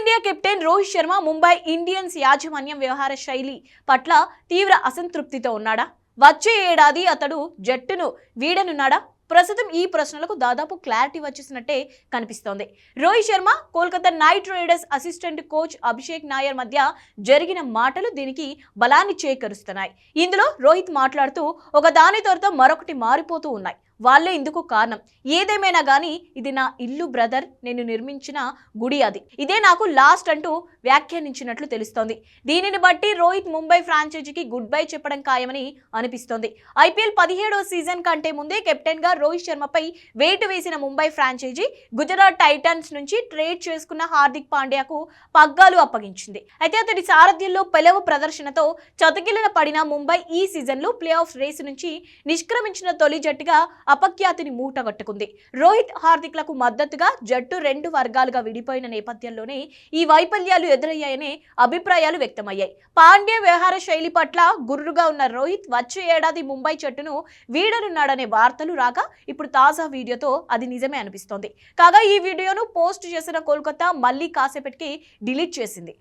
Team India captain Rohit Sharma Mumbai Indians యాజమాన్యం వ్యవహార శైలి పట్ల తీవ్ర అసంతృప్తితో ఉన్నాడా? వచ్చే ఏడాది అతడు జట్టును వీడనున్నాడా? ప్రస్తుతం ఈ ప్రశ్నలకు దాదాపు క్లారిటీ వచ్చేసినట్టే కనిపిస్తోంది. Rohit Sharma Kolkata Knight Riders assistant coach Abhishek Nayar మధ్య జరిగిన మాటలు దీనికి బలాన్ని చేకరుస్తున్నాయి. ఇందులో రోహిత్ మాట్లాడుతూ ఒక దాని తర్వాత మరొకటి మారిపోతూ ఉన్నాయి. వాళ్ళే ఇందుకు కారణం. ఏదేమైనా కానీ ఇది నా ఇల్లు బ్రదర్. నేను నిర్మించిన గుడి అది. ఇదే నాకు లాస్ట్ అంటూ వ్యాఖ్యానించినట్లు తెలుస్తోంది. దీనిని బట్టి రోహిత్ ముంబై ఫ్రాంచైజీకి గుడ్ బై చెప్పడం ఖాయమని అనిపిస్తోంది. ఐపీఎల్ పదిహేడవ సీజన్ కంటే ముందే కెప్టెన్గా రోహిత్ శర్మపై వేటు వేసిన ముంబై ఫ్రాంచైజీ గుజరాత్ టైటన్స్ నుంచి ట్రేడ్ చేసుకున్న హార్దిక్ పాండ్యాకు పగ్గాలు అప్పగించింది. అయితే అతడి సారథ్యంలో పెలవ ప్రదర్శనతో చతికిలన పడిన ముంబై ఈ సీజన్లో ప్లే ఆఫ్ రేసు నుంచి నిష్క్రమించిన తొలి జట్టుగా అపఖ్యాతిని మూటగట్టుకుంది. రోహిత్ హార్దిక్లకు మద్దతుగా జట్టు రెండు వర్గాలుగా విడిపోయిన నేపథ్యంలోనే ఈ వైఫల్యాలు ఎదురయ్యాయనే అభిప్రాయాలు వ్యక్తమయ్యాయి. పాండ్య వ్యవహార శైలి పట్ల గుర్రుగా ఉన్న రోహిత్ వచ్చే ఏడాది ముంబై జట్టును వీడనున్నాడనే వార్తలు రాగా ఇప్పుడు తాజా వీడియోతో అది నిజమే అనిపిస్తోంది. కాగా ఈ వీడియోను పోస్ట్ చేసిన కోల్కతా మళ్ళీ కాసేపటికి డిలీట్ చేసింది.